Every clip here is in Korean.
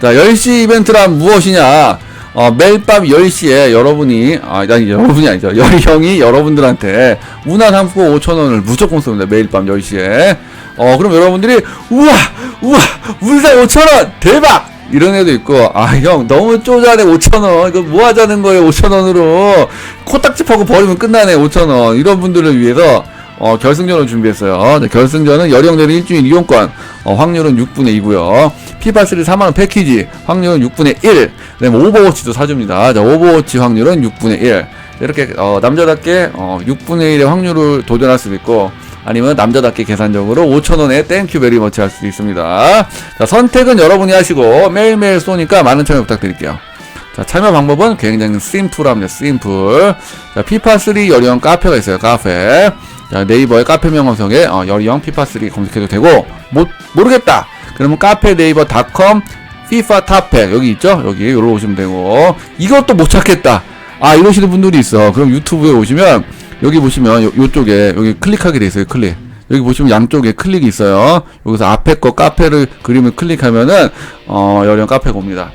자, 10시 이벤트란 무엇이냐? 어, 매일 밤 10시에 여러분이, 아, 아니, 여러분이 아니죠. 열형이 여러분들한테 문화 상품 5,000원을 무조건 쏩니다. 매일 밤 10시에. 어, 그럼 여러분들이, 우와! 우와! 문사 5,000원! 대박! 이런 애도 있고, 아, 형, 너무 쪼잔해, 5,000원. 이거 뭐 하자는 거예요, 5,000원으로. 코딱지 파고 버리면 끝나네, 5,000원. 이런 분들을 위해서, 어, 결승전을 준비했어요. 네, 결승전은 여령대리 일주일 이용권, 어, 확률은 6분의 2고요. 피파3 4만원 패키지, 확률은 6분의 1. 그 다음에 오버워치도 사줍니다. 자, 오버워치 확률은 6분의 1. 이렇게, 어, 남자답게, 어, 6분의 1의 확률을 도전할 수도 있고, 아니면 남자답게 계산적으로 5천원에 땡큐 베리 머치 할 수도 있습니다. 자, 선택은 여러분이 하시고, 매일매일 쏘니까 많은 참여 부탁드릴게요. 자, 참여 방법은 굉장히 심플합니다. 심플. 자, 피파3 여령 카페가 있어요. 카페. 자, 네이버에 카페명 검색에 어, 여령 피파3 검색해도 되고, 못, 모르겠다! 그러면 카페 네이버닷컴 피파 탑팩 여기 있죠? 여기 여기로 오시면 되고, 이것도 못 찾겠다! 아, 이러시는 분들이 있어. 그럼 유튜브에 오시면, 여기 보시면 요, 요쪽에, 여기 클릭하게 돼 있어요. 클릭. 여기 보시면 양쪽에 클릭이 있어요. 여기서 앞에 거 카페를 그림을 클릭하면은, 어, 여령 카페가 옵니다.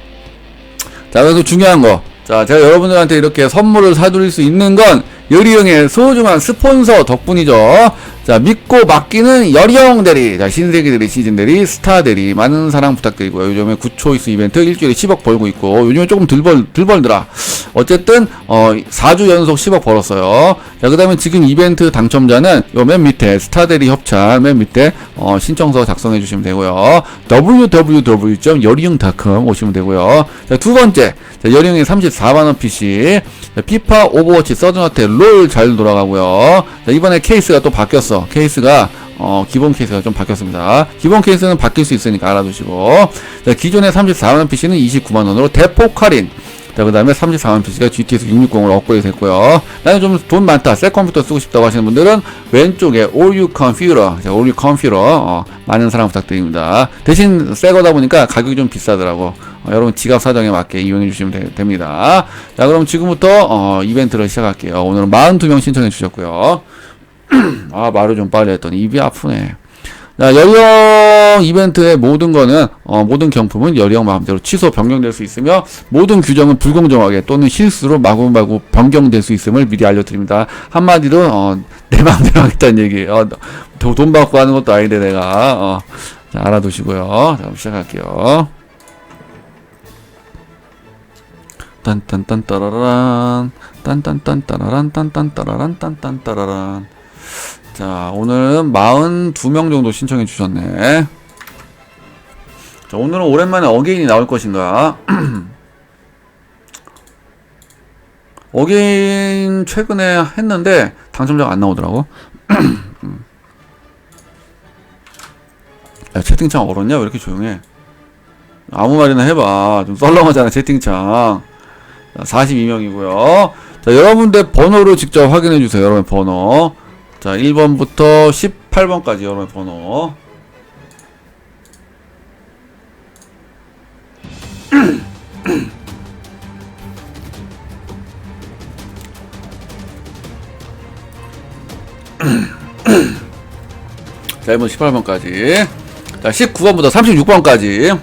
자, 그래서 중요한 거. 자, 제가 여러분들한테 이렇게 선물을 사드릴 수 있는 건 여리형의 소중한 스폰서 덕분이죠. 자, 믿고 맡기는 여리형 대리. 자, 신세계 대리, 시즌 대리, 스타 대리. 많은 사랑 부탁드리고요. 요즘에 9초이스 이벤트 일주일에 10억 벌고 있고, 요즘에 조금 덜 벌, 덜 벌더라. 어쨌든, 어, 4주 연속 10억 벌었어요. 자, 그 다음에 지금 이벤트 당첨자는 요 맨 밑에 스타 대리 협찬 맨 밑에, 어, 신청서 작성해 주시면 되고요. www.여리형.com 오시면 되고요. 자, 두 번째. 자, 여리형의 34만원 PC. 자, 피파, 오버워치, 서든어택, 롤 잘 돌아가고요. 자, 이번에 케이스가 또 바뀌었어. 케이스가 어, 기본 케이스가 좀 바뀌었습니다. 기본 케이스는 바뀔 수 있으니까 알아두시고. 자, 기존의 34만원 PC는 29만원으로 대폭 할인. 자, 그 다음에 34만 PC가 GTS 660으로 업그레이드 됐고요. 나는 좀 돈 많다, 새 컴퓨터 쓰고 싶다고 하시는 분들은 왼쪽에 All You Computer, 자, All You Computer, 어, 많은 사랑 부탁드립니다. 대신 새 거다 보니까 가격이 좀 비싸더라고. 어, 여러분 지갑 사정에 맞게 이용해 주시면 되- 됩니다. 자, 그럼 지금부터, 어, 이벤트를 시작할게요. 오늘은 42명 신청해 주셨고요. 아, 말을 좀 빨리 했더니 입이 아프네. 자, 여령 이벤트의 모든 거는, 어, 모든 경품은 여령 마음대로 취소, 변경될 수 있으며, 모든 규정은 불공정하게 또는 실수로 마구마구 변경될 수 있음을 미리 알려드립니다. 한마디로, 어, 내 마음대로 하겠다는 얘기. 어, 돈, 돈 받고 하는 것도 아닌데 내가, 어, 자, 알아두시고요. 자, 시작할게요. 딴딴딴 따라란, 딴딴딴 따라란, 딴딴 따라란, 딴딴 따라란. 자, 오늘은 42명 정도 신청해 주셨네. 자, 오늘은 오랜만에 어게인이 나올 것인가? 어게인 최근에 했는데 당첨자가 안 나오더라고. 음. 야, 채팅창 얼었냐? 왜 이렇게 조용해? 아무 말이나 해봐. 좀 썰렁하잖아, 채팅창. 자, 42명이고요. 자, 여러분들 번호를 직접 확인해 주세요. 여러분 번호. 자, 1번부터 18번까지 여러분 번호. 자, 1번 18번까지. 자, 19번부터 36번까지.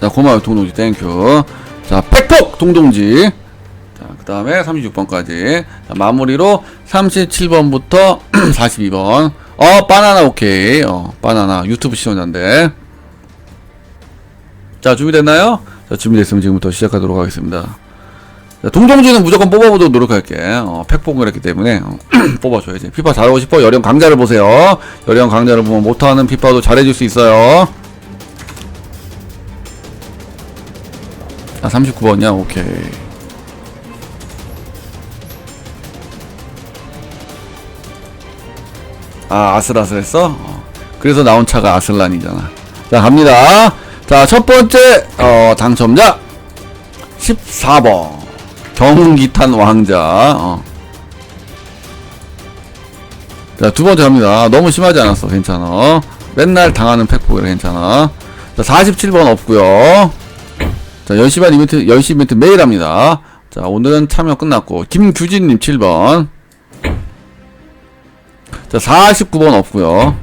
자, 고마워요, 동동지, 땡큐. 자, 팩폭! 동동지. 자, 그 다음에 36번까지. 자, 마무리로 37번부터 42번. 어, 바나나 오케이. 어, 바나나. 유튜브 시청자인데. 자, 준비됐나요? 자, 준비됐으면 지금부터 시작하도록 하겠습니다. 자, 동동지는 무조건 뽑아보도록 노력할게. 어, 팩폭을 했기 때문에 어, 뽑아줘야지. 피파 잘하고 싶어? 여령 강자를 보세요. 여령 강자를 보면 못하는 피파도 잘해줄 수 있어요. 아, 39번이야? 오케이. 아, 아슬아슬했어? 어. 그래서 나온 차가 아슬란이잖아. 자, 갑니다. 자, 첫 번째, 어, 당첨자. 14번. 경기탄 왕자. 어. 자, 두 번째 갑니다. 너무 심하지 않았어. 괜찮아. 맨날 당하는 팩폭이라 괜찮아. 자, 47번 없고요 자, 10시 반 이벤트, 10시 이벤트 매일 합니다. 자, 오늘은 참여 끝났고, 김규진님 7번. 자, 49번 없고요.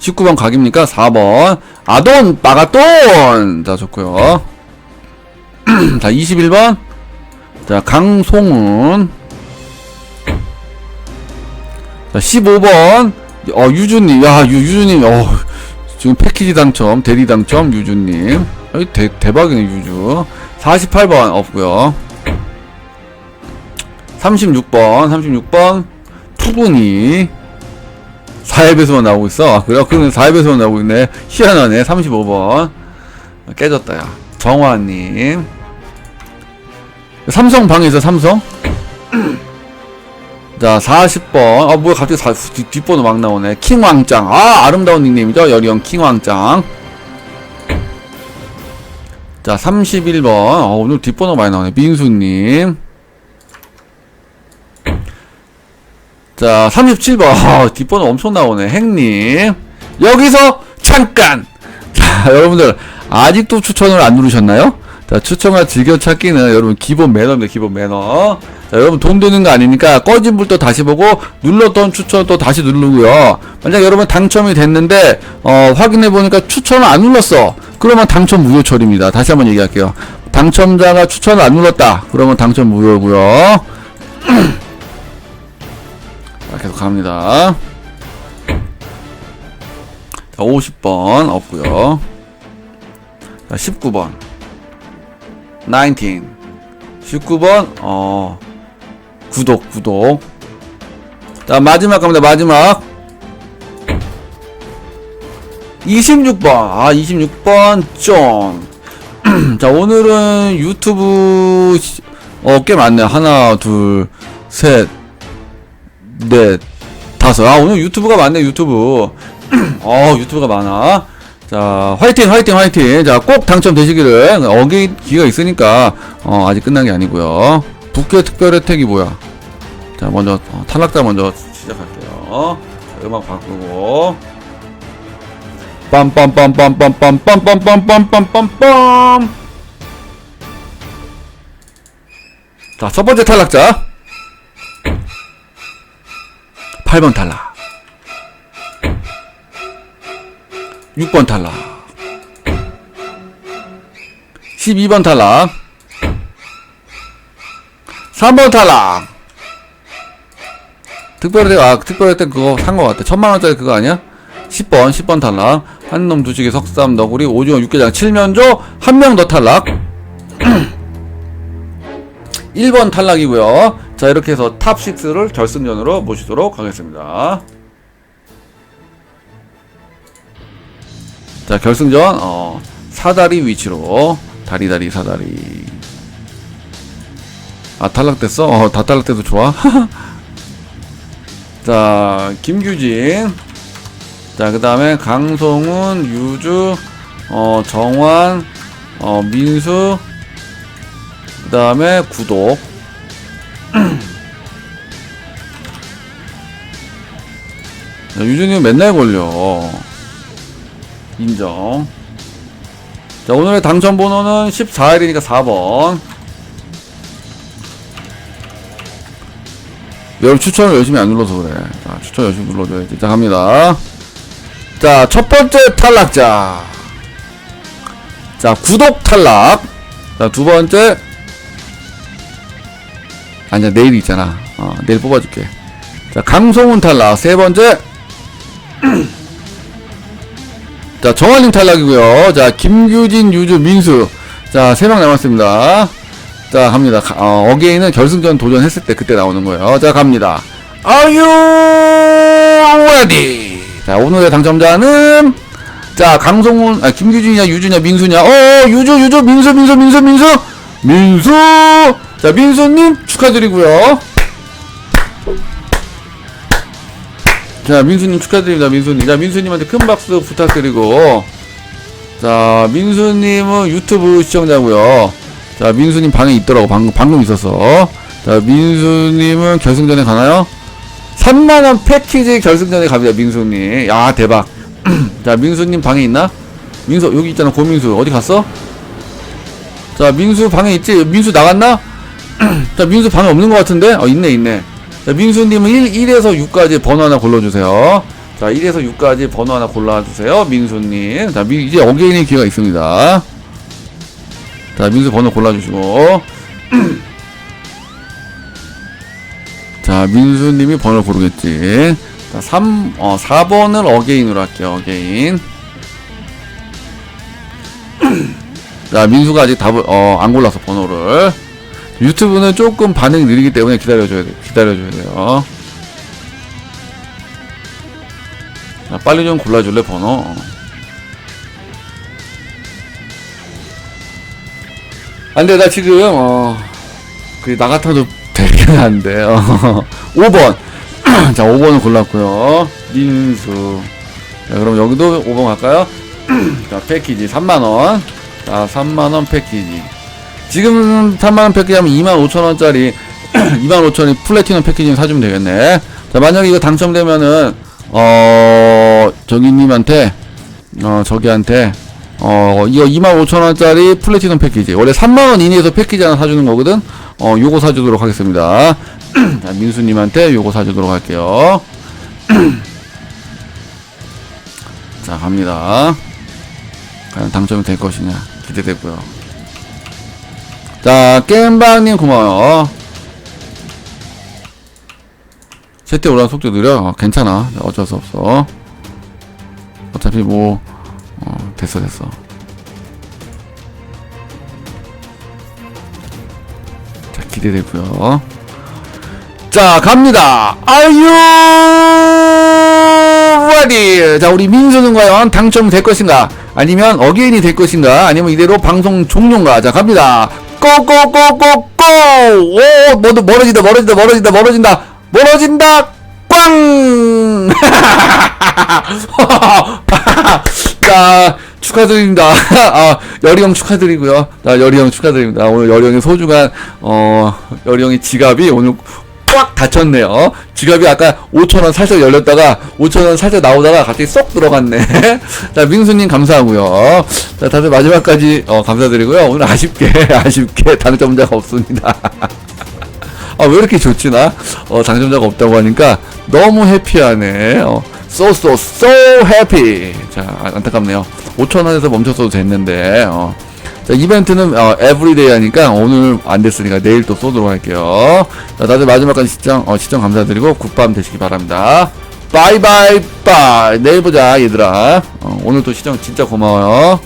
19번 각입니까? 4번. 아돈 빠가돈! 자 좋고요. 자 21번. 자 강송은 자 15번. 어 유주님. 야 유, 유주님. 어 지금 패키지 당첨 대리 당첨 유주님. 어, 대, 대박이네 유주. 48번 없고요. 36번 36번. 푸근이. 4앱에서만 나오고 있어. 아, 그래? 그러면 4앱에서만 나오고 있네. 희한하네. 35번. 깨졌다 야. 정화님. 삼성 방에서 삼성? 자 40번. 아 뭐야 갑자기 사, 뒷, 뒷번호 막 나오네. 킹왕짱. 아 아름다운 닉네임이죠? 여리형 킹왕짱 자 31번. 어, 오늘 뒷번호 많이 나오네. 민수님. 자 37번. 어, 뒷번호 엄청 나오네. 행님. 여기서 잠깐! 자 여러분들 아직도 추천을 안 누르셨나요? 자 추천과 즐겨찾기는 여러분 기본 매너입니다 기본 매너. 자 여러분 돈 드는 거 아니니까 꺼진 불도 다시 보고 눌렀던 추천 또 다시 누르고요. 만약 여러분 당첨이 됐는데 어 확인해 보니까 추천을 안 눌렀어 그러면 당첨 무효 처리입니다 다시 한번 얘기할게요 당첨자가 추천을 안 눌렀다 그러면 당첨 무효고요 자, 계속 갑니다. 자, 50번 없고요. 자, 19번. 19. 19번, 어, 구독, 구독. 자, 마지막 갑니다, 마지막. 26번. 아, 26번, 좀. 자, 오늘은 유튜브, 시- 어, 꽤 많네요. 하나, 둘, 셋, 넷, 다섯. 아, 오늘 유튜브가 많네, 유튜브. 어, 유튜브가 많아. 자, 화이팅, 화이팅, 화이팅. 자, 꼭 당첨되시기를. 어기 기회가 있으니까, 어, 아직 끝난 게 아니고요. 북교 특별 혜택이 뭐야? 자, 먼저, 어, 탈락자 먼저 시작할게요. 자, 음악 바꾸고. 빰빰빰빰빰빰빰빰빰빰빰빰. 자, 첫 번째 탈락자. 8번 탈락. 6번 탈락. 12번 탈락. 3번 탈락. 특별히 아 특별히 때 그거 산거 같아. 천만 원짜리 그거 아니야? 10번 10번 탈락. 한 놈 두식이 석삼 너구리 오징어 육개장 칠면조 한 명 더 탈락. 1번 탈락이고요. 자 이렇게 해서 탑 6를 결승전으로 모시도록 하겠습니다. 자 결승전 어, 사다리 위치로 다리다리 사다리 아 탈락됐어? 어, 다 탈락돼도 좋아. 자 김규진 자 그 다음에 강성훈 유주 어, 정환 어, 민수 그 다음에 구독. 야, 유준이 맨날 걸려. 인정. 자 오늘의 당첨 번호는 14일이니까 4번. 여러분 추천을 열심히 안 눌러서 그래. 자 추천 열심히 눌러줘야지. 자 갑니다 자 첫 번째 탈락자. 자 구독 탈락. 자 두 번째. 아니야 내일 있잖아. 어 내일 뽑아줄게. 자 강송훈 탈락. 세 번째. 자 정환님 탈락이고요. 자 김규진 유주 민수. 자 세 명 남았습니다. 자 갑니다. 가- 어, 어게인은 결승전 도전했을 때 그때 나오는 거예요. 자 갑니다. Are you ready 자 오늘의 당첨자는 자 강성훈 아 김규진이냐 유주냐 민수냐. 어 유주 유주 민수 민수 민수 민수. 민수! 자 민수님 축하드리고요. 자 민수님 축하드립니다 민수님. 자 민수님한테 큰 박수 부탁드리고. 자 민수님은 유튜브 시청자고요. 자 민수님 방에 있더라고 방금 방금 있었어 자 민수님은 결승전에 가나요? 3만원 패키지 결승전에 갑니다 민수님 야 대박 자 민수님 방에 있나? 민수 여기 있잖아 고민수 어디 갔어? 자 민수 방에 있지 민수 나갔나? 자 민수 방에 없는 것 같은데 어 있네 있네 자, 자, 민수님은 1, 1에서 6까지 번호 하나 골라주세요. 자, 1에서 6까지 번호 하나 골라주세요. 민수님. 자, 미, 이제 어게인의 기회가 있습니다. 자, 민수 번호 골라주시고. 자, 민수님이 번호 고르겠지. 자, 3, 어, 4번을 어게인으로 할게요. 어게인. 자, 민수가 아직 답을, 어, 안 골라서 번호를. 유튜브는 조금 반응이 느리기 때문에 기다려줘야 돼. 기다려줘야 돼요. 자, 빨리 좀 골라줄래, 번호? 안 돼, 나 지금, 어, 그, 나 같아도 되긴 한데, 어, 5번. 자, 5번을 골랐고요 민수. 자, 그럼 여기도 5번 갈까요? 자, 패키지 3만원. 자, 3만원 패키지. 지금 3만원 패키지 하면 25,000원짜리, 25,000원이 플래티넘 패키지 사주면 되겠네. 자, 만약에 이거 당첨되면은, 어, 저기님한테, 어, 저기한테, 어, 이거 25,000원짜리 플래티넘 패키지. 원래 3만원 이내에서 패키지 하나 사주는 거거든? 어, 요거 사주도록 하겠습니다. 자, 민수님한테 요거 사주도록 할게요. 자, 갑니다. 과연 당첨이 될 것이냐. 기대되고요. 자, 겜방님 고마워요. 제때 올라가는 속도 느려. 어, 괜찮아. 어쩔 수 없어. 어차피 뭐, 어, 됐어, 됐어. 기대되고요. 자, 갑니다. Are you ready? 자, 우리 민수는 과연 당첨이 될 것인가? 아니면 어게인이 될 것인가? 아니면 이대로 방송 종료인가? 자, 갑니다. 고고고고고! 오, 모두 멀어진다, 멀어진다, 멀어진다, 멀어진다, 멀어진다! 꽝! 자, 축하드립니다. 아, 여리 형 축하드리고요. 자, 여리 형 축하드립니다. 오늘 여리 형의 소중한, 어, 여리 형의 지갑이 오늘 꽉 닫혔네요. 지갑이 아까 5천원 살짝 열렸다가 5천원 살짝 나오다가 갑자기 쏙 들어갔네. 자, 민수님 감사하고요. 자, 다들 마지막까지 어, 감사드리고요. 오늘 아쉽게, 아쉽게 당첨자가 없습니다. 아, 왜 이렇게 좋지, 나? 어, 당첨자가 없다고 하니까 너무 해피하네. 어, so, so, so happy. 자, 아, 안타깝네요. 5천 원에서 멈췄어도 됐는데, 어. 자, 이벤트는, 어, 에브리데이 하니까 오늘 안 됐으니까 내일 또 쏘도록 할게요. 자, 다들 마지막까지 시청, 어, 시청 감사드리고 굿밤 되시기 바랍니다. 바이바이, 바이. 내일 보자, 얘들아. 어, 오늘 또 시청 진짜 고마워요.